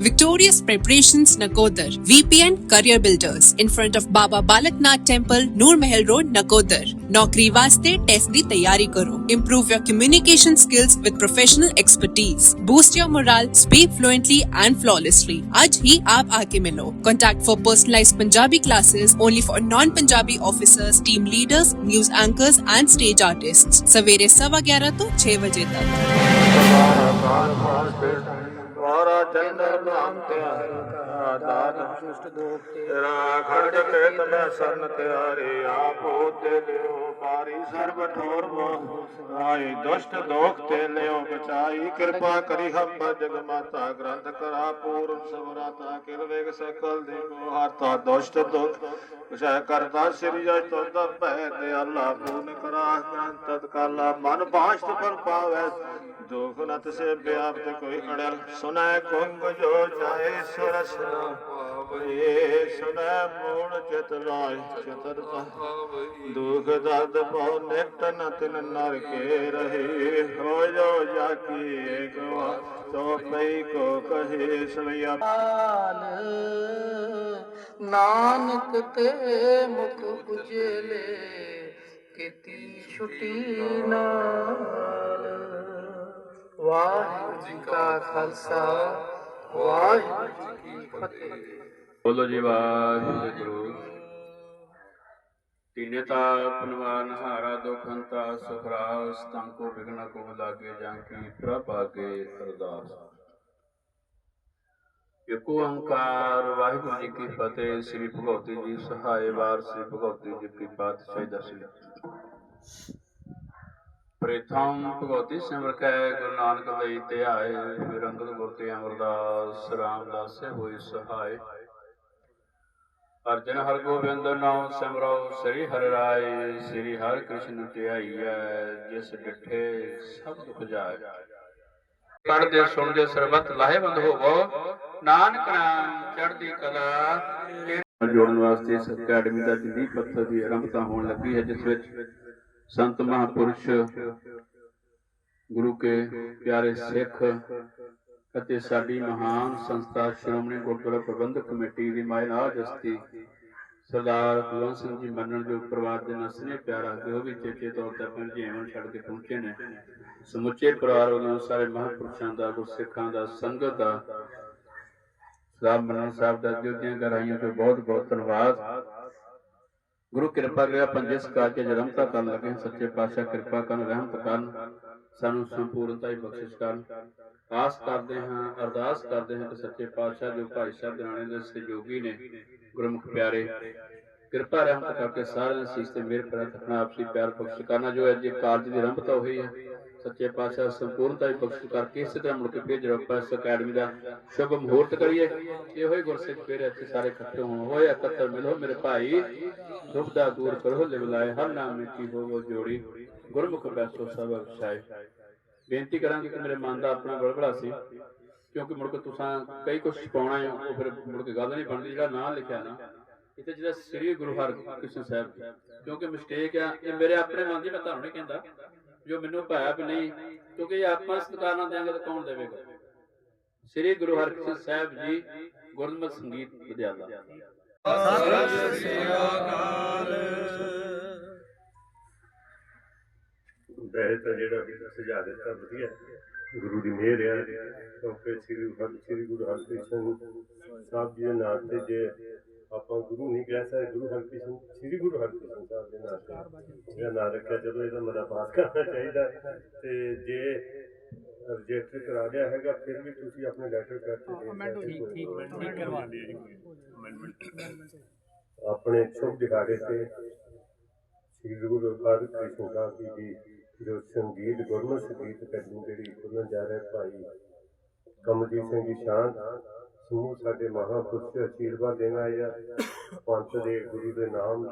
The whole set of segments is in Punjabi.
Victorious Preparations Nakodar, VPN Career Builders, in front of Baba Balaknath Temple, Noor Mahal Road, Nakodar. ਨੌਕਰੀ ਵਾਸਤੇ ਟੈਸਟ ਦੀ ਤਿਆਰੀ ਕਰੋ improve your communication skills with professional expertise boost your morale speak fluently and flawlessly ਅੱਜ ਹੀ ਆਪ ਆ ਕੇ ਮਿਲੋ contact for personalised Punjabi classes only for non Punjabi officers team leaders news anchors and stage artists ਸਵੇਰੇ 7:11 ਤੋਂ 6 ਵਜੇ ਤੱਕ ਵਾਰਾ ਚੰਦਰ ਨਾਮ ਦਾਤ ਸੁਸ਼ਟ ਦੋਖ ਤੇਰਾ ਖੜਜ ਖੇਤ ਮੈਂ ਸਰਨ ਤਿਆਰੇ। ਆਪ ਹੋਤੇ ਲਿਓ ਪਾਰੀ ਸਰਬ ਠੋਰ ਮੋਹ। ਆਏ ਦੁਸ਼ਟ ਦੋਖ ਤੇ ਲਿਓ ਬਚਾਈ। ਕਿਰਪਾ ਕਰੀ ਹਮ ਜਗ ਮਾਤਾ ਗ੍ਰੰਥ ਕਰਾ ਪੂਰਨ ਸਵਰਾਤਾ ਕਿਲ ਵੇਗ ਸਕਲ ਦੇ ਕੋ ਹਾਤਾ ਦੁਸ਼ਟ ਦੋਖ। ਕੁਸ਼ੈ ਕਰਤਾ ਸ੍ਰੀ ਜੈ ਤੁਧ ਭੈ ਦਿਆਲਾ। ਪੂਰਨ ਕਰਾ ਗ੍ਰੰਥ ਤਤਕਾਲਾ। ਮਨ ਬਾਸ਼ਤ ਪਰ ਪਾਵੈ। ਦੁਖ ਨਤ ਸੇ ਵਿਆਪਤ ਕੋਈ ਅੜਲ। ਸੁਨੈ ਕੁੰਗ ਜੋ ਜਾਏ ਸੁਰਸ ਨਾ ਪਾਵੇ ਸੁਨੈ ਮੂਲ ਚਿਤ ਲਾਇ ਚਤਰ ਦੁਖ ਦਰਦ ਪਉ ਨਿਤ ਨ ਤਿਨ ਨਰ ਕੇ ਰਹੇ, ਹੋ ਜੋ ਜਾ ਕੀ ਏਕ ਵਾ, ਸੋ ਪਈ ਕੋ ਕਹੇ ਸਵਿਆ ਨਾਨਕ ਤੇ ਮੁਖ ਉਜਲੇ, ਕੀਤੀ ਛੁਟੀ ਨਾਲ ਵਾਹਿਗੁਰੂ ਜੀ ਕਾ ਖਾਲਸਾ, ਵਾਹਿਗੁਰੂ ਜੀ ਕੀ ਫਤਿਹ। ਬੋਲੋ ਜੀ, ਵਾਹਿਗੁਰੂ। ਤੀਨੇ ਤਾ ਪਨਵਾਨ ਹਾਰਾ ਦੁਖੰਤਾ ਸੁਖਰਾਸ ਤੰਕੋ ਬਿਗਨ ਕੋ ਲਾਗੇ, ਜਾਂ ਕੀ ਪ੍ਰਭ ਆਗੇ ਅਰਦਾਸ। ਏਕੋ ਓੰਕਾਰ, ਵਾਹਿਗੁਰੂ ਜੀ ਕੀ ਫਤਿਹ। ਸ੍ਰੀ ਭਗਵਤੀ ਜੀ ਸਹਾਇ ਵਾਰ, ਸ੍ਰੀ ਭਗਵਤੀ ਜੀ ਕੀ ਪਾਤਸ਼ਾਹੀ ਦਸਵੀਂ ਪ੍ਰਥਮ ਭਗਵਤੀ ਸਿਮਰ ਕੈ, ਗੁਰੂ ਨਾਨਕ ਲਈ ਧਿਆਏ ਫਿਰ ਗੁਰ ਤੇ ਅਮਰਦਾਸ, ਰਾਮਦਾਸ ਹੋਈ ਸਹਾਇ ਅਰਜਨ ਹਰ ਗੋਬਿੰਦ ਨਾਮ ਸਿਮਰੋ ਸ੍ਰੀ ਹਰਿ ਰਾਏ, ਸ੍ਰੀ ਹਰਿ ਕ੍ਰਿਸ਼ਨ ਧਿਆਈਐ, ਜਿਸ ਡਿਠੇ ਸਭ ਦੁਖ ਜਾਏ। ਪੜਦੇ ਸੁਣਦੇ, ਸਰਬਤ ਲਾਹੇਵੰਦ ਹੋਵੋ। ਨਾਨਕ ਨਾਮ ਚੜ੍ਹਦੀ ਕਲਾ। ਜੋੜਨ ਵਾਸਤੇ ਇਸ ਅਕੈਡਮੀ ਦਾ ਜਿੰਦੀ ਪੱਥਰ ਦੀ ਆਰੰਭਤਾ ਹੋਣ ਲੱਗੀ ਹੈ, ਜਿਸ ਵਿੱਚ ਸੰਤ ਮਹਾਪੁਰਸ਼, ਗੁਰੂ ਕੇ ਪਿਆਰੇ ਸਿੱਖ ਅਤੇ ਸਾਡੀ ਮਹਾਨ ਸੰਸਥਾ ਸ਼੍ਰੋਮਣੀ ਗੁਰਦੁਆਰਾ ਪ੍ਰਬੰਧਕ ਕਮੇਟੀ ਦੀ ਮਾਇਨਾਜ ਹਸਤੀ ਸਰਦਾਰ ਕੁਲਵੰਤ ਸਿੰਘ ਜੀ ਮੰਨਣ ਜੋ ਪਰਿਵਾਰ ਦੇ ਨਾਲ ਸਨੇਹ ਪਿਆਰ ਰੱਖਦੇ ਉਹ ਵੀ ਚੇਚੇ ਤੌਰ ਤੇ ਆਪਣੇ ਛੱਡ ਕੇ ਪਹੁੰਚੇ ਨੇ। ਸਮੁੱਚੇ ਪਰਿਵਾਰ ਵੱਲੋਂ ਸਾਰੇ ਮਹਾਂਪੁਰਸ਼ਾਂ ਦਾ, ਗੁਰਸਿੱਖਾਂ ਦਾ, ਸੰਗਤ ਦਾ, ਸਰਦਾਰ ਮੰਨਣ ਸਾਹਿਬ ਦਾ ਜੋਗੀਆਂ ਗਰਾਈਆਂ ਤੋਂ ਬਹੁਤ ਬਹੁਤ ਧੰਨਵਾਦ। ਗੁਰੂ ਕਿਰਪਾ ਕਰਿਆ ਪੰਜੇ ਸਕਾਰ ਕੇ ਜਨਮਤਾ ਕਰਨ ਲੱਗੇ ਸੱਚੇ ਪਾਤਸ਼ਾਹ ਕਿਰਪਾ ਕਰਨ, ਰਹਿਮਤ ਕਰਨ, ਸਾਨੂੰ ਸੰਪੂਰਨਤਾ ਹੀ ਬਖਸ਼ਿਸ਼ ਕਰਨ। ਆਸ ਕਰਦੇ ਹਾਂ, ਅਰਦਾਸ ਕਰਦੇ ਹਾਂ ਕਿ ਸੱਚੇ ਪਾਤਸ਼ਾਹ ਜੋ ਭਾਈ ਸਾਹਿਬ ਦਰਾਣੇ ਦੇ ਸਹਿਯੋਗੀ ਨੇ, ਗੁਰਮੁਖ ਪਿਆਰੇ, ਕਿਰਪਾ, ਰਹਿਮਤ ਕਰਕੇ ਸਾਰਿਆਂ ਦੇ ਸੀਸ ਤੇ ਮੇਰ ਪਰ ਰੱਖਣਾ ਆਪਸੀ ਪਿਆਰ ਬਖਸ਼ ਕਰਨਾ ਜੋ ਅੱਜ ਇਹ ਕਾਰਜ ਦੀ ਆਰੰਭਤਾ ਹੋਈ ਹੈ। ਸੱਚੇ ਪਾਤਸ਼ਾਹ ਸੰਪੂਰਨਤਾ ਹੀ ਬਖਸ਼ ਕਰਕੇ ਇਸੇ ਤਰ੍ਹਾਂ ਮੁੜ ਕੇ ਭੇਜ ਰੱਪਾ ਅਕੈਡਮੀ ਦਾ ਸ਼ੁਭ ਮਹੂਰਤ ਕਰੀਏ, ਇਹੋ ਹੀ ਗੁਰਸਿੱਖ ਫੇਰ ਇੱਥੇ ਸਾਰੇ ਇਕੱਠੇ ਹੋਣ, ਹੋਏ ਇਕੱਤਰ ਮਿਲੋ ਮੇਰੇ ਭਾਈ ਦੁੱਖ ਦਾ ਦੂਰ ਕਰੋ, ਲਿਵਲਾਏ, ਹਰ ਨਾਮ ਵਿੱਚ ਹੋਵੋ ਜੋੜੀ, ਗੁਰਮੁਖ ਬੈਸੋ ਸਭ ਅਕਸ਼ਾਏ ਬੇਨਤੀ ਕਰਾਂਗੇ ਕਿ ਮੇਰੇ ਮਨ ਦਾ ਆਪਣਾ ਗੜਬੜਾ ਸੀ, ਕਿਉਂਕਿ ਮੁੜ ਕੇ ਤੁਸੀਂ ਕਈ ਕੁਝ ਪਾਉਣਾ ਹੈ, ਉਹ ਫਿਰ ਮੁੜ ਕੇ ਗੱਲ ਨਹੀਂ ਬਣਦੀ, ਜਿਹੜਾ ਨਾਂ ਲਿਖਿਆ ਨਾ, ਇੱਥੇ ਜਿਹੜਾ ਸ੍ਰੀ ਗੁਰੂ ਹਰਕ੍ਰਿਸ਼ਨ ਸਾਹਿਬ ਕਿਉਂਕਿ ਮਿਸਟੇਕ ਆ, ਇਹ ਮੇਰੇ ਆਪਣੇ ਮਨ ਦੀ ਮੈਂ ਤੁਹਾਨੂੰ ਨਹੀਂ ਕਹਿੰਦਾ। ਜੋ ਮੈਨੂੰ ਭਾਇਆ ਵੀ ਨਹੀਂ, ਕਿਉਂਕਿ ਇਹ ਆਪਾਂ ਸਤਿਕਾਰ ਨਾਲ ਦਿਆਂਗੇ ਤਾਂ ਕੌਣ ਦੇਵੇਗਾ? ਸ੍ਰੀ ਗੁਰੂ ਹਰਕ੍ਰਿਸ਼ਨ ਸਾਹਿਬ ਜੀ ਗੁਰਮਤਿ ਸੰਗੀਤ ਵਿਦਿਆਲਾ। ਵੈਸੇ ਤਾਂ ਜਿਹੜਾ ਵੀ ਸੁਝਾਅ ਦਿੱਤਾ, ਵਧੀਆ। ਗੁਰੂ ਦੀ ਮਿਹਰ ਆ ਕਿਉਂਕਿ ਸ੍ਰੀ ਹਰਿ ਸ੍ਰੀ ਗੁਰੂ ਹਰਕ੍ਰਿਸ਼ਨ ਸਾਹਿਬ ਜੀ ਦੇ ਨਾਂ ਤੇ ਜੇ ਆਪਾਂ ਗੁਰੂ ਨਹੀਂ ਕਹਿ ਸਕਦੇ ਗੁਰੂ ਹਰਕ੍ਰਿਸ਼ਨ ਸ੍ਰੀ ਗੁਰੂ ਹਰਕ੍ਰਿਸ਼ਨ ਸਾਹਿਬ ਦੇ ਨਾਂ ਤੇ ਜਿਹੜਾ ਨਾਂ ਰੱਖਿਆ ਜਦੋਂ ਇਹਦਾ ਮਦਾ ਪਾਸ ਕਰਨਾ ਚਾਹੀਦਾ। ਤੇ ਜੇ ਰਜਿਸਟਰ ਕਰਾ ਲਿਆ ਹੈਗਾ ਫਿਰ ਵੀ ਤੁਸੀਂ ਆਪਣੇ ਲੈਟਰ ਕਰਕੇ ਠੀਕ ਠੀਕ ਠੀਕ ਕਰਵਾ ਦਿਓ ਆਪਣੇ ਸ਼ੁਭ ਦਿਹਾੜੇ ਤੇ ਸ੍ਰੀ ਗੁਰੂ ਹਰਕ੍ਰਿਸ਼ਨ ਸਾਹਿਬ ਜੀ ਦੀ ਜੋ ਸੰਗੀਤ ਗੁਰਮਤਿ ਸੰਗੀਤ ਕਰਨ ਜਿਹੜੀ ਉਹਨਾਂ ਜਾ ਰਿਹਾ ਭਾਈ ਕਮਲਜੀਤ ਸਿੰਘ ਜੀ ਸ਼ਾਨ ਸਮੂਹ ਸਾਡੇ ਮਹਾਪੁਰਸ਼ ਅਸ਼ੀਰਵਾਦ ਦੇਣ ਆਏ ਆ। ਪੰਥ ਦੇ ਗੁਰੂ ਦੇ ਨਾਮ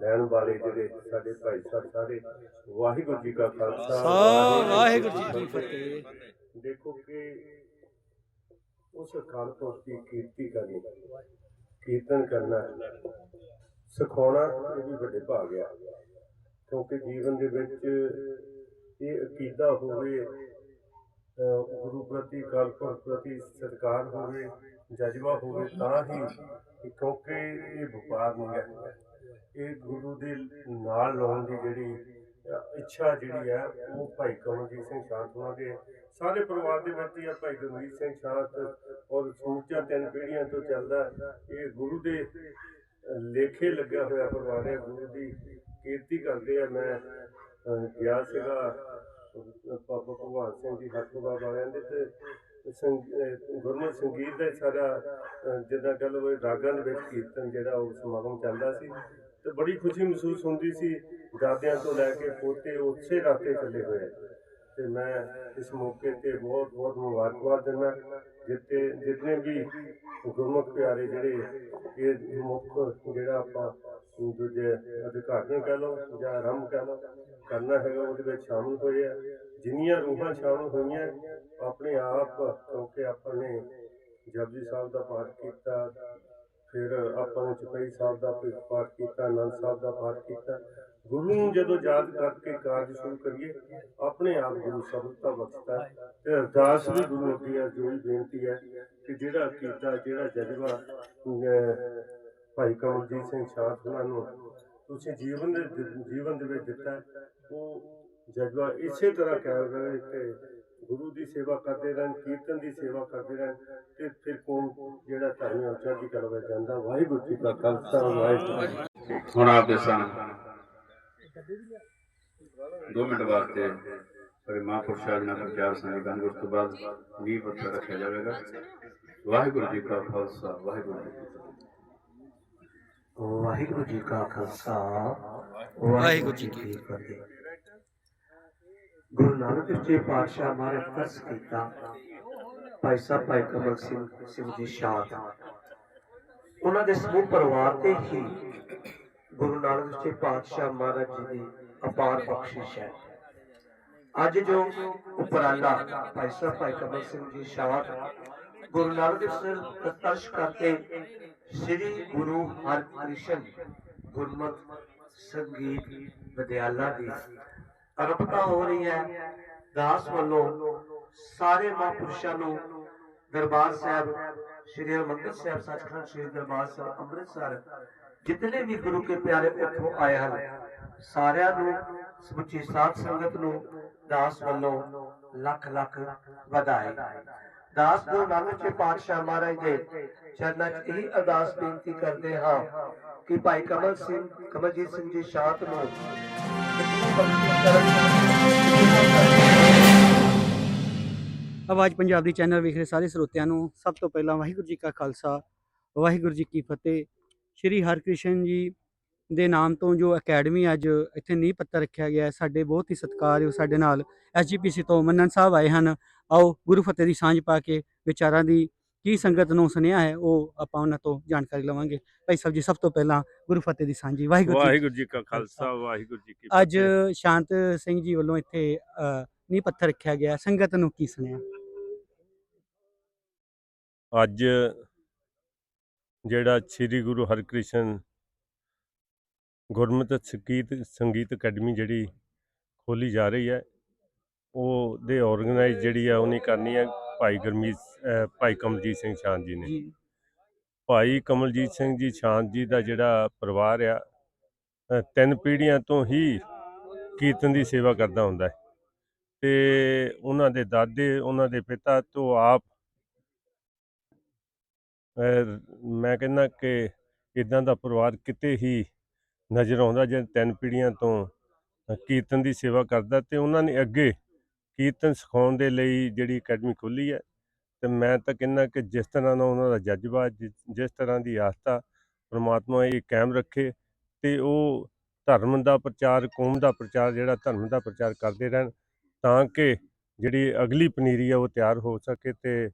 ਲੈਣ ਵਾਲੇ ਜਿਹੜੇ ਸਾਡੇ ਭਾਈ ਸਾਹਿਬ ਸਾਰੇ ਵਾਹਿਗੁਰੂ ਜੀ ਕਾ ਖਾਲਸਾ। ਵਾਹਿਗੁਰੂ ਜੀ ਕੀ ਫਤਿਹ। ਦੇਖੋ ਕਿ ਉਸ ਅਕਾਲ ਪੁਰਖ ਦੀ ਕੀਰਤੀ ਕਰਨੀ ਕੀਰਤਨ ਕਰਨਾ ਸਿਖਾਉਣਾ ਇਹ ਵੀ ਵੱਡੇ ਭਾਗ ਆ। ਕਿਉਂਕਿ ਜੀਵਨ ਦੇ ਵਿੱਚ ਇਹ ਅਕੀਦਾ ਹੋਵੇ ਗੁਰੂ ਪ੍ਰਤੀ ਕਾਲਪੁਰ ਪ੍ਰਤੀ ਸਤਿਕਾਰ ਹੋਵੇ, ਜਜ਼ਬਾ ਹੋਵੇ, ਤਾਂ ਹੀ ਕਿਉਂਕਿ ਇਹ ਵਪਾਰ ਨਹੀਂ ਹੈ। ਇਹ ਗੁਰੂ ਦੇ ਨਾਲ ਲਾਉਣ ਦੀ ਜਿਹੜੀ ਇੱਛਾ ਜਿਹੜੀ ਹੈ, ਉਹ ਭਾਈ ਕਮਲਜੀਤ ਸਿੰਘ ਸ਼ਾਂਤ ਉਹਨਾਂ ਦੇ, ਸਾਰੇ ਪਰਿਵਾਰ ਦੇ ਵਿੱਚ ਹੀ ਆ ਭਾਈ ਗੁਰਮੀਤ ਸਿੰਘ ਸ਼ਾਂਤ ਔਰ ਸਮੁੱਚਾ ਤਿੰਨ ਪੀੜ੍ਹੀਆਂ ਤੋਂ ਚੱਲਦਾ ਇਹ ਗੁਰੂ ਦੇ ਲੇਖੇ ਲੱਗਿਆ ਹੋਇਆ ਪਰਿਵਾਰ ਹੈ, ਗੁਰੂ ਦੀ ਕੀਰਤੀ ਕਰਦੇ ਆ, ਮੈਂ ਗਿਆ ਸੀਗਾ ਬਾਬਾ ਭਗਵਾਨ ਸਿੰਘ ਜੀ ਹੱਥੋਂ ਬਾਬਾ ਦੇ ਤੇ ਸੰਗ- ਸੰਗੀਤ ਦਾ ਸਾਰਾ ਜਿੱਦਾਂ ਗੱਲ ਹੋਵੇ ਰਾਗਾਂ ਦੇ ਵਿੱਚ ਕੀਰਤਨ ਜਿਹੜਾ ਉਹ ਸਮਾਗਮ ਚੱਲਦਾ ਸੀ ਤੇ ਬੜੀ ਖੁਸ਼ੀ ਮਹਿਸੂਸ ਹੁੰਦੀ ਸੀ, ਦਾਦਿਆਂ ਤੋਂ ਲੈ ਕੇ ਪੋਤੇ ਉਸੇ ਰਾਤੇ ਚੱਲੇ ਹੋਏ ਆ। ਤੇ ਮੈਂ ਇਸ ਮੌਕੇ ਤੇ ਬਹੁਤ ਬਹੁਤ ਮੁਬਾਰਕਬਾਦ ਦਿੰਦਾ ਜਿੱਤੇ ਜਿੰਨੇ ਵੀ ਗੁਰਮੁਖ ਪਿਆਰੇ ਜਿਹੜੇ, ਇਹ ਮੁੱਖ ਜਿਹੜਾ ਆਪਾਂ ਦੂਜੇ ਅਧਿਕਾਰੀਆਂ ਕਹਿ ਲਓ ਜਾਂ ਆਰੰਭ ਕਹਿ ਲਓ, ਕਰਨਾ ਹੈਗਾ ਉਹਦੇ ਵਿੱਚ ਸ਼ਾਮਲ ਹੋਏ ਆ। ਜਿੰਨੀਆਂ ਰੂਹਾਂ ਸ਼ਾਮਲ ਹੋਈਆਂ, ਆਪਣੇ ਆਪ ਕਿਉਂਕਿ ਆਪਾਂ ਨੇ ਜਪਜੀ ਸਾਹਿਬ ਦਾ ਪਾਠ ਕੀਤਾ, ਫਿਰ ਆਪਾਂ ਨੇ ਚਪਈ ਸਾਹਿਬ ਦਾ ਪਾਠ ਕੀਤਾ, ਆਨੰਦ ਸਾਹਿਬ ਦਾ ਪਾਠ ਕੀਤਾ। ਗੁਰੂ ਨੂੰ ਜਦੋਂ ਯਾਦ ਕਰਕੇ ਕਾਰਜ ਸ਼ੁਰੂ ਕਰੀਏ, ਆਪਣੇ ਆਪ ਗੁਰੂ ਸਬਦਤਾ ਬਖਸ਼ਦਾ ਹੈ। ਤੇ ਅਰਦਾਸ ਵੀ ਗੁਰੂ ਅੱਗੇ ਹੈ ਜੋ ਵੀ ਬੇਨਤੀ ਹੈ ਕਿ ਜਿਹੜਾ ਕੀਤਾ ਜਿਹੜਾ ਜਜ਼ਬਾ ਭਾਈ ਕਮਲਜੀਤ ਸਿੰਘ ਸ਼ਾਂਤ ਉਹਨਾਂ ਨੂੰ ਤੁਸੀਂ ਜੀਵਨ ਦੇ ਜੀਵਨ ਦੇ ਵਿੱਚ ਦਿੱਤਾ ਉਹ ਜਜ਼ਬਾ ਇਸੇ ਤਰ੍ਹਾਂ ਕਾਇਮ ਰਹੇ ਤੇ ਗੁਰੂ ਦੀ ਸੇਵਾ ਕਰਦੇ ਰਹਿਣ, ਕੀਰਤਨ ਦੀ ਸੇਵਾ ਕਰਦੇ ਰਹਿਣ ਤੇ ਫਿਰ ਕੌਮ ਜਿਹੜਾ ਧਰਮ ਹੈ ਉਹ ਚੜ੍ਹਦੀ ਜਾਂਦਾ। ਵਾਹਿਗੁਰੂ ਜੀ ਕਾ ਖਾਲਸਾ, ਵਾਹਿਗੁਰੂ ਜੀ ਹੁਣ ਆਪ ਦੇ ਸਨ ਦੋ ਮਿੰਟ ਵਾਸਤੇ ਸਾਡੇ ਮਹਾਂਪੁਰਸ਼ਾਂ ਨਾਲ ਪ੍ਰਚਾਰ ਸੰਗਤਾਂ ਉਸ ਤੋਂ ਬਾਅਦ ਨੀਂਹ ਪੱਥਰ ਰੱਖਿਆ ਜਾਵੇਗਾ। ਵਾਹਿਗੁਰੂ ਜੀ ਕਾ ਖਾਲਸਾ, ਵਾਹਿਗੁਰੂ ਜੀ ਕੀ ਫਤਿਹ। ਵਾਹਿਗੁਰੂ ਜੀ ਕਾ ਖਾਲਸਾ ਵਾਹਿਗੁਰੂ ਜੀ ਕੀ ਫਤਿਹ। ਗੁਰੂ ਨਾਨਕ ਦੇਵ ਜੀ ਪਾਤਸ਼ਾਹ ਮਹਾਰਾਜ ਤਰਸ ਕੀਤਾ। ਭਾਈ ਸਾਹਿਬ ਭਾਈ ਕਮਲ ਸਿੰਘ ਸਿੰਘ ਜੀ ਸ਼ਾਦ ਉਹਨਾਂ ਦੇ ਸਮੂਹ ਪਰਿਵਾਰ ਤੇ ਹੀ ਗੁਰੂ ਨਾਨਕ ਦੇਵ ਜੀ ਪਾਤਸ਼ਾਹ ਮਹਾਰਾਜ ਜੀ ਦੀ ਅਪਾਰ ਬਖਸ਼ਿਸ਼ ਹੈ। ਅੱਜ ਜੋ ਉਪਰਾਲਾ ਭਾਈ ਸਾਹਿਬ ਭਾਈ ਕਮਲ ਸਿੰਘ ਜੀ ਸ਼ਾਦ ਗੁਰੂ ਨਾਨਕ ਦੇਵ ਸਰ ਪ੍ਰਤਰਸ਼ ਕਰਕੇ ਸ੍ਰੀ ਗੁਰੂ ਹਰਿਕ੍ਰਿਸ਼ਨ ਗੁਰਮਤਿ ਸੰਗੀਤ ਵਿਦਿਆਲਾ ਦੀ ਅਰੰਭਤਾ ਹੋ ਰਹੀ ਹੈ। ਦਾਸ ਵੱਲੋਂ ਸਾਰੇ ਮਹਾਂਪੁਰਸ਼ਾਂ ਨੂੰ ਦਰਬਾਰ ਸਾਹਿਬ, ਸ੍ਰੀ ਹਰਿਮੰਦਰ ਸਾਹਿਬ, ਸੱਚਖੰਡ ਸ੍ਰੀ ਦਰਬਾਰ ਸਾਹਿਬ, ਅੰਮ੍ਰਿਤਸਰ ਜਿਤਨੇ ਵੀ ਗੁਰੂ ਕੇ ਪਿਆਰੇ ਉੱਥੋਂ ਆਏ ਹਨ, ਸਾਰਿਆਂ ਨੂੰ, ਸਮੁੱਚੀ ਸਾਧ ਸੰਗਤ ਨੂੰ ਦਾਸ ਵੱਲੋਂ ਲੱਖ ਲੱਖ ਵਧਾਈ ਦਾਸ ਗੁਰੂ ਨਾਨਕ ਜੀ ਪਾਤਸ਼ਾਹ ਮਹਾਰਾਜ ਦੇ ਚਰਨਾਂ 'ਚ ਇਹੀ ਅਰਦਾਸ ਬੇਨਤੀ ਕਰਦੇ ਹਾਂ ਕਿ ਭਾਈ ਕਮਲ ਸਿੰਘ, ਕਮਲਜੀਤ ਸਿੰਘ ਜੀ ਸ਼ਾਂਤ ਨੂੰ ਆਵਾਜ਼ ਪੰਜਾਬ ਦੀ ਚੈਨਲ ਵੇਖ ਰਹੇ ਸਾਰੇ ਸਰੋਤਿਆਂ ਨੂੰ ਸਭ ਤੋਂ ਪਹਿਲਾਂ ਵਾਹਿਗੁਰੂ ਜੀ ਕਾ ਖਾਲਸਾ ਵਾਹਿਗੁਰੂ ਜੀ ਕੀ ਫਤਿਹ ਸ਼੍ਰੀ ਹਰਕ੍ਰਿਸ਼ਨ ਜੀ ਦੇ ਨਾਮ ਤੋਂ ਜੋ ਅਕੈਡਮੀ ਅੱਜ ਇੱਥੇ ਨੀਂਹ ਪੱਤਰ ਰੱਖਿਆ ਗਿਆ ਸਾਡੇ ਬਹੁਤ ਹੀ ਸਤਿਕਾਰਯੋਗ ਸਾਡੇ ਨਾਲ ਐਸਜੀਪੀਸੀ ਤੋਂ ਮੰਨਨ ਸਾਹਿਬ ਆਏ ਹਨ। ਆਓ ਗੁਰੂ ਫਤਿਹ ਦੀ ਸਾਂਝ ਪਾ ਕੇ ਵਿਚਾਰਾਂ ਦੀ ਕੀ ਸੰਗਤ ਨੂੰ ਸੁਨੇਹਾ ਹੈ ਉਹ ਆਪਾਂ ਉਹਨਾਂ ਤੋਂ ਜਾਣਕਾਰੀ ਲਵਾਂਗੇ। ਭਾਈ ਸਾਹਿਬ ਜੀ ਸਭ ਤੋਂ ਪਹਿਲਾਂ ਗੁਰੂ ਫਤਿਹ ਦੀ ਸਾਂਝੀ ਵਾਹਿਗੁਰੂ ਜੀ ਵਾਹਿਗੁਰੂ ਜੀ ਕਾ ਖਾਲਸਾ। ਵਾਹਿਗੁਰੂ ਜੀ ਕੀ ਅੱਜ ਸ਼ਾਂਤ ਸਿੰਘ ਜੀ ਵੱਲੋਂ ਇੱਥੇ ਨੀਂਹ ਪੱਥਰ ਰੱਖਿਆ ਗਿਆ। ਸੰਗਤ ਨੂੰ ਕੀ ਸੁਨੇਹਾ? ਅੱਜ ਜਿਹੜਾ ਸ੍ਰੀ ਗੁਰੂ ਹਰਿਕ੍ਰਿਸ਼ਨ ਗੁਰਮਤਿ ਸੰਗੀਤ ਸੰਗੀਤ ਅਕੈਡਮੀ ਜਿਹੜੀ ਖੋਲੀ ਜਾ ਰਹੀ ਹੈ ਉਹ ਦੇ ਆਰਗੇਨਾਈਜ਼ ਜਿਹੜੀ ਆ ਉਹਨੇ ਕਰਨੀ ਹੈ ਭਾਈ ਗੁਰਮੀਤ ਭਾਈ ਕਮਲਜੀਤ ਸਿੰਘ ਸ਼ਾਨ ਜੀ ਨੇ। ਭਾਈ ਕਮਲਜੀਤ ਸਿੰਘ ਜੀ ਸ਼ਾਂਤ ਜੀ ਦਾ ਜਿਹੜਾ ਪਰਿਵਾਰ ਆ ਤਿੰਨ ਪੀੜ੍ਹੀਆਂ ਤੋਂ ਹੀ ਕੀਰਤਨ ਦੀ ਸੇਵਾ ਕਰਦਾ ਹੁੰਦਾ ਹੈ। ਤੇ ਉਹਨਾਂ ਦੇ ਦਾਦੇ ਉਹਨਾਂ ਦੇ ਪਿਤਾ ਤੋਂ ਆਪ ਮੈਂ ਕਹਿੰਦਾ ਕਿ ਇਦਾਂ ਦਾ ਪਰਿਵਾਰ ਕਿਤੇ ਹੀ ਨਜ਼ਰ ਆਉਂਦਾ ਜੇ ਤਿੰਨ ਪੀੜ੍ਹੀਆਂ ਤੋਂ ਕੀਰਤਨ ਦੀ ਸੇਵਾ ਕਰਦਾ ਤੇ ਉਹਨਾਂ ਨੇ ਅੱਗੇ ਕੀਰਤਨ ਸਿਖਾਉਣ ਦੇ ਲਈ ਜਿਹੜੀ ਅਕੈਡਮੀ ਖੋਲ੍ਹੀ ਹੈ। ਤੇ ਮੈਂ ਤਾਂ ਕਹਿੰਦਾ ਕਿ ਜਿਸ ਤਰ੍ਹਾਂ ਦਾ ਉਹਨਾਂ ਦਾ ਜਜ਼ਬਾ ਜਿ- ਜਿਸ ਤਰ੍ਹਾਂ ਦੀ ਆਸਥਾ ਪ੍ਰਮਾਤਮਾ ਇਹ ਕਾਇਮ ਰੱਖੇ ਤੇ ਉਹ ਧਰਮ ਦਾ ਪ੍ਰਚਾਰ, ਕੌਮ ਦਾ ਪ੍ਰਚਾਰ ਜਿਹੜਾ ਧਰਮ ਦਾ ਪ੍ਰਚਾਰ ਕਰਦੇ ਰਹਿਣ ਤਾਂ ਕਿ ਜਿਹੜੀ ਅਗਲੀ ਪਨੀਰੀ ਆ ਉਹ ਤਿਆਰ ਹੋ ਸਕੇ ਤੇ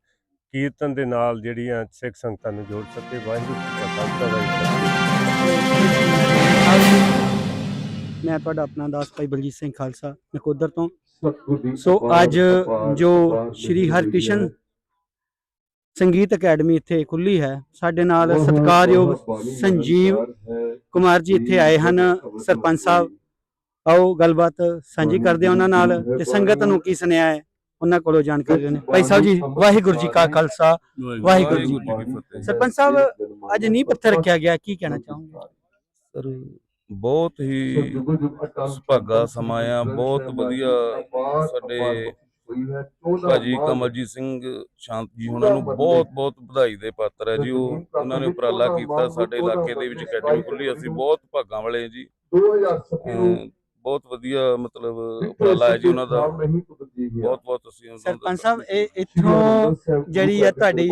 ਕੀਰਤਨ ਦੇ ਨਾਲ ਜਿਹੜੀਆਂ ਸਿੱਖ ਸੰਗਤਾਂ ਨੂੰ ਜੋੜ ਸਕੇ। ਵਾਹਿਗੁਰੂ ਜੀ ਕਾ ਖਾਲਸਾ, ਵਾਹਿਗੁਰੂ ਜੀ ਮੈਂ ਤੁਹਾਡਾ ਆਪਣਾ ਦਾਸ ਭਾਈ ਬਲਜੀਤ ਸਿੰਘ ਖਾਲਸਾ ਨਕੋਦਰ ਤੋਂ। ਸੋ ਅੱਜ ਜੋ ਸ਼੍ਰੀ ਹਰਕ੍ਰਿਸ਼ਨ ਸੰਗੀਤ ਅਕੈਡਮੀ ਇੱਥੇ ਖੁੱਲੀ ਹੈ। ਸਾਡੇ ਨਾਲ ਸਤਿਕਾਰਯੋਗ ਸੰਜੀਵ ਕੁਮਾਰ ਜੀ ਇੱਥੇ ਆਏ ਹਨ। ਸਰਪੰਚ ਸਾਹਿਬ ਆਓ ਗੱਲਬਾਤ ਸਾਂਝੀ ਕਰਦੇ ਹਾਂ ਉਹਨਾਂ ਨਾਲ ਤੇ ਸੰਗਤ ਨੂੰ ਕੀ ਸੁਨੇਹਾ ਹੈ? ਉਹਨਾਂ ਕੋਲੋਂ ਜਾਣਕਾਰੀ ਲੈਣੇ। ਭਾਈ ਸਾਹਿਬ ਜੀ ਵਾਹਿਗੁਰੂ ਜੀ ਕਾ ਖਾਲਸਾ ਵਾਹਿਗੁਰੂ ਜੀ ਕੀ ਫਤਿਹ। ਸਰਪੰਚ ਸਾਹਿਬ ਅੱਜ ਨੀਂਹ ਪੱਥਰ ਰੱਖਿਆ ਗਿਆ ਕੀ ਕਹਿਣਾ ਚਾਹੋਗੇ? ਸਰ ਬਹੁਤ ਹੀ ਸੁਭਾਗਾ ਸਮਾਂ ਆ। ਬਹੁਤ ਵਧੀਆ ਸਾਡੇ ਭਾਜੀ ਕਮਲਜੀਤ ਸਿੰਘ ਸ਼ਾਂਤ ਜੀ ਉਹਨਾਂ ਨੂੰ ਬਹੁਤ ਬਹੁਤ ਵਧਾਈ ਦੇ ਪਾਤਰ ਹੈ ਜੀ। ਉਹ ਉਹਨਾਂ ਨੇ ਉਪਰਾਲਾ ਕੀਤਾ ਸਾਡੇ ਇਲਾਕੇ ਦੇ ਵਿੱਚ ਅਕੈਡਮੀ ਖੁੱਲੀ ਅਸੀਂ ਬਹੁਤ ਭਾਗਾਂ ਵਾਲੇ ਹਾਂ ਜੀ। ਬਹੁਤ ਵਧੀਆ ਮਤਲਬ ਉਪਰਾਲਾ ਹੈ ਜੀ ਉਹਨਾਂ ਦਾ। ਬਹੁਤ ਬਹੁਤ ਅਸੀਂ ਉਹਨਾਂ ਦਾ ਸਰਪੰਚ ਸਾਹਿਬ ਇਹ ਇੱਥੋਂ ਜਿਹੜੀ ਆ ਤੁਹਾਡੀ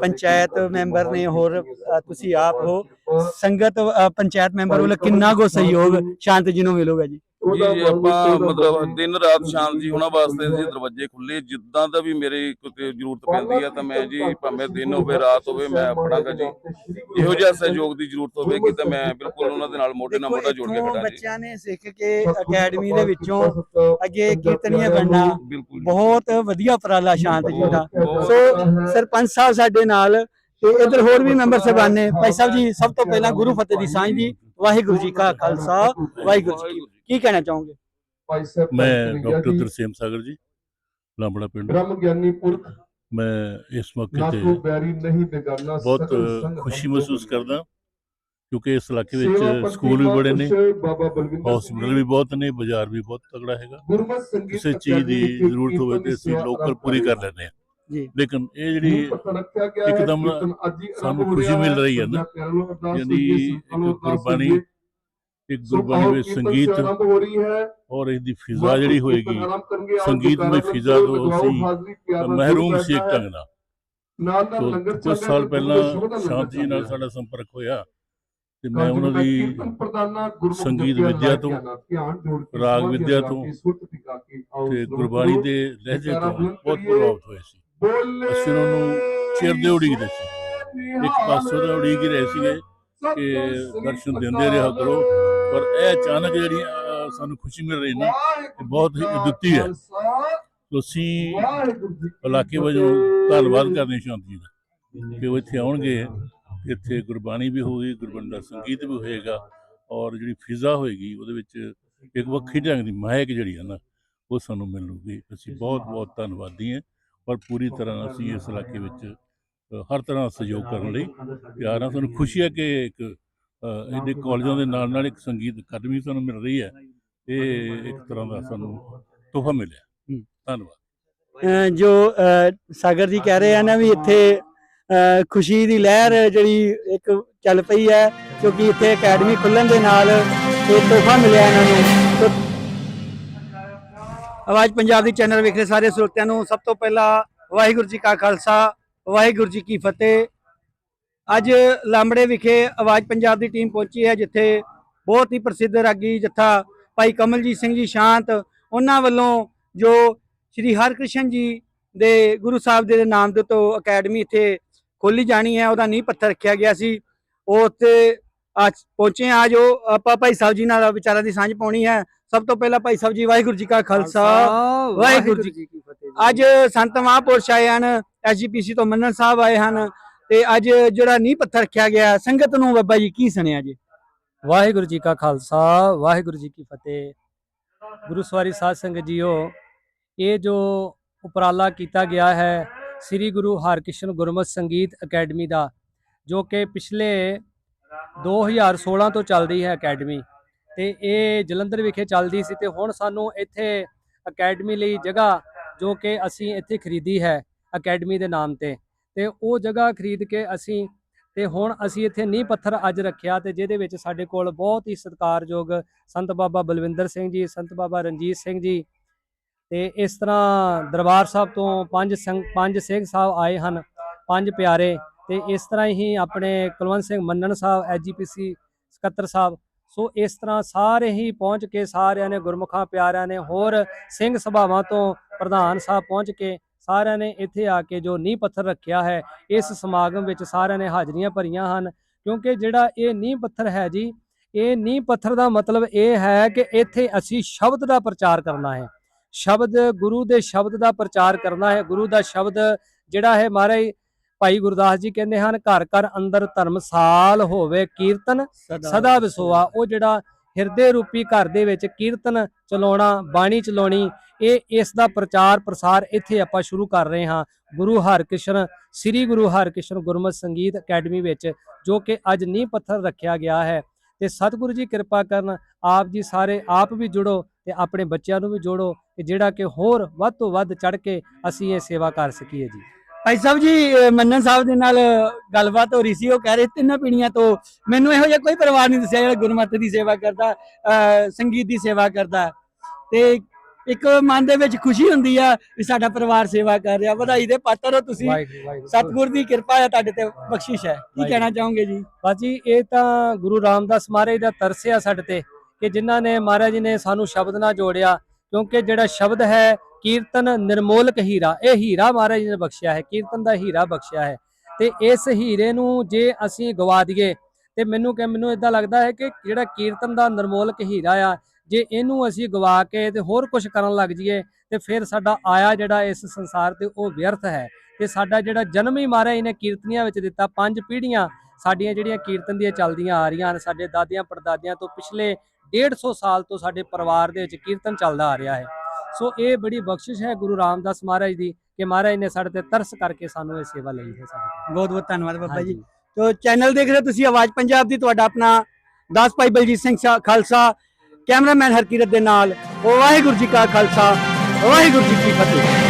ਪੰਚਾਇਤ ਮੈਂਬਰ ਨੇ ਹੋਰ ਤੁਸੀਂ ਆਪ ਹੋ। ਸੰਗਤ ਪੰਚਾਇਤ ਮੈਂਬਰ ਵੱਲੋਂ ਕਿੰਨਾ ਕੋ ਸਹਿਯੋਗ ਸ਼ਾਂਤ ਜੀ ਨੂੰ ਮਿਲੂਗਾ ਜੀ? ਜੀ ਜੀ ਆਪਾਂ ਮਤਲਬ ਦਿਨ ਰਾਤ ਸ਼ਾਮ ਜੀ ਉਹਨਾਂ ਵਾਸਤੇ ਜੀ ਦਰਵਾਜ਼ੇ ਖੁੱਲੇ ਜਿੱਦਾਂ ਦਾ ਵੀ ਮੇਰੇ ਕਿਤੇ ਜ਼ਰੂਰਤ ਪੈਂਦੀ ਆ ਤਾਂ ਮੈਂ ਜੀ ਭਾਵੇਂ ਦਿਨ ਹੋਵੇ ਰਾਤ ਹੋਵੇ ਮੈਂ ਆਪਣਾਗਾ ਜੀ। ਇਹੋ ਜਿਹਾ ਸਹਿਯੋਗ ਦੀ ਜ਼ਰੂਰਤ ਹੋਵੇਗੀ ਤਾਂ ਮੈਂ ਬਿਲਕੁਲ ਉਹਨਾਂ ਦੇ ਨਾਲ ਮੋਢੇ ਨਾਲ ਮੋਢਾ ਜੋੜ ਕੇ ਖੜਾ ਜੀ। ਬੱਚਿਆਂ ਨੇ ਸਿੱਖ ਕੇ ਅਕੈਡਮੀ ਦੇ ਵਿੱਚੋਂ ਅੱਗੇ ਕੀਰਤਨੀਏ ਬਣਨਾ ਜੀ। ਬਹੁਤ ਵਧੀਆ ਉਪਰਾਲਾ ਸ਼ਾਂਤ ਜੀ ਦਾ। ਸੋ ਸਰਪੰਚ ਸਾਹਿਬ ਸਾਡੇ ਨਾਲ ਤੇ ਇਧਰ ਹੋਰ ਵੀ ਮੈਂਬਰ ਸਾਹਿਬਾਨ ਨੇ ਭਾਈ ਸਾਹਿਬ ਜੀ ਸਭ ਤੋਂ ਪਹਿਲਾਂ ਗੁਰੂ ਫਤਿਹ ਦੀ ਸਾਂਝ ਦੀ ਵਾਹਿਗੁਰੂ ਜੀ ਕਾ ਖਾਲਸਾ ਵਾਹਿਗੁਰੂ ਜੀ ਕੀ ਕਹਿਣਾ ਚਾਹੋਗੇ? ਮੈਂ ਡਾਕਟਰ ਤਰਸੇਮ ਸਾਗਰ ਜੀ ਲਾਂਬੜਾ ਪਿੰਡ। ਬ੍ਰਹਮ ਗਿਆਨੀ ਪੁਰਖ ਮੈਂ ਇਸ ਮੌਕੇ ਤੇ ਬੈਰੀ ਨਹੀਂ ਬੇਗਾਨਾ ਬਹੁਤ ਖੁਸ਼ੀ ਮਹਿਸੂਸ ਕਰਦਾ ਕਿਉਂਕਿ ਇਸ ਇਲਾਕੇ ਵਿੱਚ ਸਕੂਲ ਵੀ ਬੜੇ ਨੇ ਮਹਾਂਪੁਰਸ਼ ਬਾਬਾ ਬਲਵਿੰਦਰ ਹਸਪੀਟਲ ਵੀ ਬਹੁਤ ਨੇ ਬਾਜ਼ਾਰ ਵੀ ਬਹੁਤ ਤਗੜਾ ਹੈਗਾ। ਗੁਰਮਤਿ ਸੰਗੀਤ ਕਿਸੇ ਚੀਜ਼ ਦੀ ਜ਼ਰੂਰਤ ਹੋਵੇ ਤੇ ਅਸੀਂ ਲੋਕਲ ਪੂਰੀ ਕਰ ਲੈਂਦੇ ਹਾਂ। ਜੀ। ਲੇਕਿਨ ਇਹ ਜਿਹੜੀ ਇੱਕਦਮ ਸਾਨੂੰ ਖੁਸ਼ੀ ਮਿਲ ਰਹੀ ਹੈ ਨਾ, ਯਾਨੀ ਇੱਕ ਸੰਤਾਂ ਨੂੰ ਅਰਦਾਸ ਗੁਰਬਾਣੀ ਹੋਈਏ। ਇੱਕ ਗੁਰਬਾਣੀ ਵਿੱਚ ਸੰਗੀਤ ਹੋ ਰਹੀ ਹੈ ਔਰ ਇਹਦੀ ਫਿਜ਼ਾ ਜਿਹੜੀ ਹੋਏਗੀ ਆਰੰਭ ਕਰਨਗੇ, ਆਓ ਸੰਗੀਤਮਈ ਜੈਕਾਰਾ ਫਿਜ਼ਾ ਤੋਂ ਲਗਵਾਓ, ਅਸੀਂ ਹਾਜ਼ਰੀ ਪਿਆਰ ਨਾਲ ਮਹਿਰੂਮ ਗੁਰੂ ਸੀ ਇੱਕ ਬੈਠਾ ਢੰਗ ਨਾਲ ਸਾਡਾ ਸੰਪਰਕ ਹੋਇਆ ਤੇ। ਮੈਂ ਉਹਨਾਂ ਦੀ ਸੰਗੀਤ ਵਿੱਦਿਆ ਤੋਂ, ਰਾਗ ਵਿੱਦਿਆ ਤੋਂ ਤੇ ਗੁਰਬਾਣੀ। ਦੇ ਲਹਿਜੇ ਤੋਂ ਬਹੁਤ। ਪ੍ਰਭਾਵਿਤ ਹੋਏ ਸੀ ਅਸੀਂ ਉਹਨਾਂ ਨੂੰ ਚਿਰ ਦੇ ਉਡੀਕਦੇ ਸੀ ਇੱਕ ਪਾਸੋਂ ਦਾ ਉਡੀਕ ਹੀ ਰਹੇ ਸੀਗੇ ਕਿ ਦਰਸ਼ਨ ਦਿੰਦੇ ਰਿਹਾ ਕਰੋ ਪਰ ਇਹ ਅਚਾਨਕ ਜਿਹੜੀ ਅਹ, ਸਾਨੂੰ ਖੁਸ਼ੀ ਮਿਲ ਰਹੀ ਨਾ ਇਹ ਬਹੁਤ ਹੀ ਦਿੱਤੀ ਹੈ। ਤੁਸੀਂ ਇਲਾਕੇ ਵਜੋਂ ਧੰਨਵਾਦ ਕਰਦੇ ਹਾਂ ਸ਼ਾਂਤ ਜੀ ਦਾ ਕਿ ਉਹ ਇੱਥੇ ਆਉਣਗੇ ਇੱਥੇ ਗੁਰਬਾਣੀ ਵੀ ਹੋਊਗੀ ਗੁਰਬਾਣੀ ਦਾ ਸੰਗੀਤ ਵੀ ਹੋਏਗਾ ਔਰ ਜਿਹੜੀ ਫਿਜ਼ਾ ਹੋਏਗੀ ਉਹਦੇ ਵਿੱਚ ਇੱਕ ਵੱਖਰੀ ਢੰਗ ਦੀ ਮਹਿਕ ਜਿਹੜੀ ਹੈ ਨਾ ਉਹ ਸਾਨੂੰ ਮਿਲੂਗੀ। ਅਸੀਂ ਬਹੁਤ ਬਹੁਤ ਧੰਨਵਾਦੀ ਹਾਂ ਔਰ ਪੂਰੀ ਤਰ੍ਹਾਂ ਅਸੀਂ ਇਸ ਇਲਾਕੇ ਵਿੱਚ ਅ, ਹਰ ਤਰ੍ਹਾਂ ਸਹਿਯੋਗ ਕਰਨ ਲਈ ਤਿਆਰ ਹਾਂ। ਸਾਨੂੰ ਖੁਸ਼ੀ ਹੈ ਕਿ ਇੱਕ ਇਹਦੇ ਕਾਲਜਾਂ ਦੇ ਨਾਲ ਨਾਲ ਇੱਕ ਸੰਗੀਤ ਅਕਾਦਮੀ ਸਾਨੂੰ ਮਿਲ ਰਹੀ ਹੈ। ਇਹ ਇੱਕ ਤਰ੍ਹਾਂ ਦਾ ਸਾਨੂੰ ਤੋਹਫਾ ਮਿਲਿਆ। ਧੰਨਵਾਦ। ਜੋ ਸਾਗਰ ਜੀ ਕਹਿ ਰਹੇ ਆ ਨਾ ਵੀ ਇੱਥੇ ਖੁਸ਼ੀ ਦੀ ਲਹਿਰ ਜਿਹੜੀ ਇੱਕ ਚੱਲ ਪਈ ਹੈ ਕਿਉਂਕਿ ਇੱਥੇ ਅਕੈਡਮੀ ਖੁੱਲਣ ਦੇ ਨਾਲ ਇਹ ਤੋਹਫਾ ਮਿਲਿਆ ਇਹਨਾਂ ਨੂੰ। ਆਵਾਜ਼ ਪੰਜਾਬ ਦੀ ਚੈਨਲ ਵੇਖ ਰਹੇ ਸਾਰੇ ਸਰੋਤਿਆਂ ਨੂੰ ਸਭ ਤੋਂ ਪਹਿਲਾਂ ਵਾਹਿਗੁਰੂ ਜੀ ਕਾ ਖਾਲਸਾ ਵਾਹਿਗੁਰੂ ਜੀ ਕੀ ਫਤਿਹ। ਅੱਜ ਲਾਂਬੜੇ ਵਿਖੇ ਆਵਾਜ਼ ਪੰਜਾਬ ਦੀ ਟੀਮ ਪਹੁੰਚੀ ਹੈ ਜਿੱਥੇ ਬਹੁਤ ਹੀ ਪ੍ਰਸਿੱਧ ਰਾਗੀ ਜੱਥਾ ਭਾਈ ਕਮਲਜੀਤ ਸਿੰਘ ਜੀ ਸ਼ਾਂਤ ਉਹਨਾਂ ਵੱਲੋਂ ਜੋ ਸ਼੍ਰੀ ਹਰਕ੍ਰਿਸ਼ਨ ਜੀ ਦੇ ਗੁਰੂ ਸਾਹਿਬ ਦੇ ਨਾਮ ਦੇ ਤੋਂ ਅਕੈਡਮੀ ਇੱਥੇ ਖੋਲੀ ਜਾਣੀ ਹੈ ਉਹਦਾ ਨੀਂਹ ਪੱਥਰ ਰੱਖਿਆ ਗਿਆ ਸੀ। ਉਹ ਉੱਥੇ ਅੱਜ ਪਹੁੰਚੇ ਆ ਜੋ ਆਪਾਂ ਭਾਈ ਸਾਹਿਬ ਜੀ ਨਾਲ ਵਿਚਾਰਾਂ ਦੀ ਸਾਂਝ ਪਾਉਣੀ ਹੈ। ਸਭ ਤੋਂ ਪਹਿਲਾਂ ਭਾਈ ਸਾਹਿਬ ਜੀ ਵਾਹਿਗੁਰੂ ਜੀ ਕਾ ਖਾਲਸਾ ਵਾਹਿਗੁਰੂ ਜੀ ਕੀ ਫਤਿਹ ਅੱਜ ਸੰਤ ਮਹਾਂਪੁਰਸ਼ ਆਏ ਹਨ ਐਸਜੀਪੀਸੀ ਤੋਂ ਮੰਨਣ ਸਾਹਿਬ ਆਏ ਹਨ। ਤੇ ਅੱਜ ਜਿਹੜਾ ਨੀਂਹ ਪੱਥਰ ਰੱਖਿਆ ਗਿਆ ਸੰਗਤ ਨੂੰ ਬਾਬਾ ਜੀ ਕੀ ਸੁਣਿਆ ਜੀ? ਵਾਹਿਗੁਰੂ ਜੀ ਕਾ ਖਾਲਸਾ, ਵਾਹਿਗੁਰੂ ਜੀ ਕੀ ਫਤਿਹ। ਗੁਰੂ ਸਵਾਰੀ ਸਾਧ ਸੰਗਤ ਜੀਓ, ਇਹ ਜੋ ਉਪਰਾਲਾ ਕੀਤਾ ਗਿਆ ਹੈ, ਸ੍ਰੀ ਗੁਰੂ ਹਰਕ੍ਰਿਸ਼ਨ ਗੁਰਮਤਿ ਸੰਗੀਤ ਅਕੈਡਮੀ ਦਾ, ਜੋ ਕਿ ਪਿਛਲੇ 2016 ਤੋਂ ਚੱਲਦੀ ਹੈ ਅਕੈਡਮੀ। ਤੇ ਇਹ ਜਲੰਧਰ ਵਿਖੇ ਚੱਲਦੀ ਸੀ ਤੇ ਹੁਣ ਸਾਨੂੰ ਇੱਥੇ ਅਕੈਡਮੀ ਲਈ ਜਗ੍ਹਾ ਜੋ ਕਿ ਅਸੀਂ ਇੱਥੇ ਖਰੀਦੀ ਹੈ ਅਕੈਡਮੀ ਦੇ ਨਾਮ ਤੇ। ਤੇ ਉਹ ਜਗ੍ਹਾ ਖਰੀਦ ਕੇ ਅਸੀਂ, ਤੇ ਹੁਣ ਅਸੀਂ ਇੱਥੇ ਨੀਂਹ ਪੱਥਰ ਅੱਜ ਰੱਖਿਆ ਤੇ ਜਿਹਦੇ ਵਿੱਚ ਸਾਡੇ ਕੋਲ ਬਹੁਤ ਹੀ ਸਤਿਕਾਰਯੋਗ ਸੰਤ ਬਾਬਾ ਬਲਵਿੰਦਰ ਸਿੰਘ ਜੀ, ਸੰਤ ਬਾਬਾ ਰਣਜੀਤ ਸਿੰਘ ਜੀ ਤੇ ਇਸ ਤਰ੍ਹਾਂ ਦਰਬਾਰ ਸਾਹਿਬ ਤੋਂ ਪੰਜ ਸਿੰਘ ਪੰਜ ਸਿੰਘ ਸਾਹਿਬ ਆਏ ਹਨ, ਪੰਜ ਪਿਆਰੇ ਤੇ ਇਸ ਤਰ੍ਹਾਂ ਹੀ ਆਪਣੇ ਕੁਲਵੰਤ ਸਿੰਘ ਮੰਨਣ ਸਾਹਿਬ ਐਜੀਪੀਸੀ ਸਕੱਤਰ ਸਾਹਿਬ, ਸੋ ਇਸ ਤਰ੍ਹਾਂ ਸਾਰੇ ਹੀ ਪਹੁੰਚ ਕੇ ਸਾਰਿਆਂ ਨੇ ਗੁਰਮੁਖਾਂ ਪਿਆਰਿਆਂ ਨੇ ਹੋਰ ਸਿੰਘ ਸਭਾਵਾਂ ਤੋਂ ਪ੍ਰਧਾਨ ਸਾਹਿਬ ਪਹੁੰਚ ਕੇ ਸਾਰਿਆਂ ਨੇ ਇੱਥੇ ਆ ਕੇ ਜੋ ਨੀਂਹ ਪੱਥਰ ਰੱਖਿਆ ਹੈ ਇਸ ਸਮਾਗਮ ਵਿੱਚ ਸਾਰਿਆਂ ਨੇ ਹਾਜ਼ਰੀਆਂ ਭਰੀਆਂ ਹਨ। ਕਿਉਂਕਿ ਜਿਹੜਾ ਇਹ ਨੀਂਹ ਪੱਥਰ ਹੈ ਜੀ ਇਹ ਨੀਂਹ ਪੱਥਰ ਦਾ ਮਤਲਬ ਇਹ ਹੈ ਕਿ ਇੱਥੇ ਅਸੀਂ ਸ਼ਬਦ ਦਾ ਪ੍ਰਚਾਰ ਕਰਨਾ ਹੈ। ਸ਼ਬਦ ਗੁਰੂ ਦੇ ਸ਼ਬਦ ਦਾ ਪ੍ਰਚਾਰ ਕਰਨਾ ਹੈ। ਗੁਰੂ ਦਾ ਸ਼ਬਦ ਜਿਹੜਾ ਹੈ ਮਹਾਰਾਜ ਭਾਈ ਗੁਰਦਾਸ ਜੀ ਕਹਿੰਦੇ ਹਨ ਘਰ ਘਰ ਅੰਦਰ ਧਰਮਸਾਲ ਹੋਵੇ ਕੀਰਤਨ ਸਦਾ ਵਿਸੋਆ। ਉਹ ਜਿਹੜਾ ਹਿਰਦੇ ਰੂਪੀ ਘਰ ਦੇ ਵਿੱਚ ਕੀਰਤਨ ਚਲਾਉਣਾ ਬਾਣੀ ਚਲਾਉਣੀ ਇਹ ਇਸ ਦਾ ਪ੍ਰਚਾਰ ਪ੍ਰਸਾਰ ਇੱਥੇ ਆਪਾਂ ਸ਼ੁਰੂ ਕਰ ਰਹੇ ਹਾਂ। ਗੁਰੂ ਹਰਕ੍ਰਿਸ਼ਨ, ਸ੍ਰੀ ਗੁਰੂ ਹਰਕ੍ਰਿਸ਼ਨ ਗੁਰਮਤਿ ਸੰਗੀਤ ਅਕੈਡਮੀ ਵਿੱਚ, ਜੋ ਕਿ ਅੱਜ ਨੀਂਹ ਪੱਥਰ ਰੱਖਿਆ ਗਿਆ ਹੈ। ਤੇ ਸਤਿਗੁਰੂ ਜੀ ਕਿਰਪਾ ਕਰਨ, ਆਪ ਜੀ ਸਾਰੇ ਆਪ ਵੀ ਜੁੜੋ ਤੇ ਆਪਣੇ ਬੱਚਿਆਂ ਨੂੰ ਵੀ ਜੋੜੋ ਕਿ ਜਿਹੜਾ ਕਿ ਹੋਰ ਵੱਧ ਤੋਂ ਵੱਧ ਚੜ ਕੇ ਅਸੀਂ ਇਹ ਸੇਵਾ ਕਰ ਸਕੀਏ ਜੀ। ਭਾਈ ਸਾਹਿਬ ਜੀ, ਅਹ ਮੰਨਨ ਸਾਹਿਬ ਦੇ ਨਾਲ ਗੱਲਬਾਤ ਹੋ ਰਹੀ ਸੀ, ਉਹ ਕਹਿ ਰਹੇ ਤਿੰਨਾਂ ਪੀੜੀਆਂ ਤੋਂ, ਮੈਨੂੰ ਇਹੋ ਜਿਹਾ ਕੋਈ ਪਰਿਵਾਰ ਨਹੀਂ ਦੱਸਿਆ ਜਿਹੜਾ ਗੁਰਮਤਿ ਦੀ ਸੇਵਾ ਕਰਦਾ ਸੰਗੀਤ ਦੀ ਸੇਵਾ ਕਰਦਾ। ਤੇ ਇੱਕ ਮਨ ਦੇ ਵਿੱਚ ਖੁਸ਼ੀ ਹੁੰਦੀ ਆ ਵੀ ਸਾਡਾ ਪਰਿਵਾਰ ਸੇਵਾ ਕਰ ਰਿਹਾ। ਵਧਾਈ ਦੇ ਪਾਤਰ ਹੋ ਤੁਸੀਂ। ਸਤਿਗੁਰ ਦੀ ਕਿਰਪਾ ਹੈ ਤੁਹਾਡੇ ਤੇ ਬਖਸ਼ਿਸ਼ ਹੈ। ਕੀ। ਕਹਿਣਾ ਚਾਹੋਗੇ ਜੀ? ਬਾਜੀ ਇਹ ਤਾਂ ਗੁਰੂ ਰਾਮਦਾਸ ਮਹਾਰਾਜ ਦਾ ਤਰਸ ਆ ਸਾਡੇ ਤੇ ਕਿ ਜਿਨ੍ਹਾਂ ਨੇ ਮਹਾਰਾਜ ਨੇ ਸਾਨੂੰ ਸ਼ਬਦ ਨਾਲ ਜੋੜਿਆ ਕਿਉਂਕਿ ਜਿਹੜਾ ਸ਼ਬਦ ਹੈ ਕੀਰਤਨ ਨਿਰਮੋਲਕ ਹੀਰਾ ਇਹ ਹੀਰਾ ਮਹਾਰਾਜ ਨੇ ਬਖਸ਼ਿਆ ਹੈ ਕੀਰਤਨ ਦਾ ਹੀਰਾ ਬਖਸ਼ਿਆ ਹੈ। ਤੇ ਇਸ ਹੀਰੇ ਨੂੰ ਜੇ ਅਸੀਂ ਗਵਾ ਦਈਏ ਤੇ ਮੈਨੂੰ ਕਿ ਮੈਨੂੰ ਇਦਾਂ ਲੱਗਦਾ ਹੈ ਕਿ ਜਿਹੜਾ ਕੀਰਤਨ ਦਾ ਨਿਰਮੋਲਕ ਹੀਰਾ ਆ ਜੇ ਇਹਨੂੰ ਅਸੀਂ ਗਵਾ ਕੇ ਤੇ ਹੋਰ ਕੁਝ ਕਰਨ ਲੱਗ ਜਾਈਏ ਤੇ ਫਿਰ ਸਾਡਾ ਆਇਆ ਜਿਹੜਾ ਇਸ ਸੰਸਾਰ ਤੇ ਉਹ ਵਿਅਰਥ ਹੈ। ਤੇ ਸਾਡਾ ਜਿਹੜਾ ਜਨਮ ਹੀ ਮਹਾਰਾਜ ਜੀ ਨੇ ਕੀਰਤਨੀਆਂ ਵਿੱਚ ਦਿੱਤਾ ਪੰਜ ਪੀੜ੍ਹੀਆਂ ਸਾਡੀਆਂ ਜਿਹੜੀਆਂ ਕੀਰਤਨ ਦੀਆਂ ਚੱਲਦੀਆਂ ਆ ਰਹੀਆਂ ਹਨ ਸਾਡੇ ਦਾਦਿਆਂ ਪੜਦਾਦਿਆਂ ਤੋਂ ਪਿਛਲੇ 150 ਸਾਲ ਤੋਂ ਸਾਡੇ ਪਰਿਵਾਰ ਦੇ ਵਿੱਚ ਕੀਰਤਨ ਚੱਲਦਾ ਆ ਰਿਹਾ ਹੈ। ਸੋ ਇਹ ਬੜੀ ਬਖਸ਼ਿਸ਼ ਹੈ ਗੁਰੂ ਰਾਮਦਾਸ ਮਹਾਰਾਜ ਦੀ ਕਿ ਮਹਾਰਾਜ ਨੇ ਸਾਡੇ ਤੇ ਤਰਸ ਕਰਕੇ ਸਾਨੂੰ ਇਹ ਸੇਵਾ ਲਈ ਹੈ ਸਾਡੇ ਬਹੁਤ ਬਹੁਤ ਧੰਨਵਾਦ ਬਾਬਾ ਜੀ। ਤੋ ਚੈਨਲ ਦੇਖ ਰਹੇ ਤੁਸੀਂ ਆਵਾਜ਼ ਪੰਜਾਬ ਦੀ ਤੁਹਾਡਾ ਆਪਣਾ ਦਾਸ ਭਾਈ ਬਲਜੀਤ ਸਿੰਘ ਖਾਲਸਾ ਕੈਮਰਾਮੈਨ ਹਰਕੀਰਤ ਦੇ ਨਾਲ ਵਾਹਿਗੁਰੂ ਜੀ ਕਾ ਖਾਲਸਾ ਵਾਹਿਗੁਰੂ ਜੀ ਕੀ ਫਤਿਹ।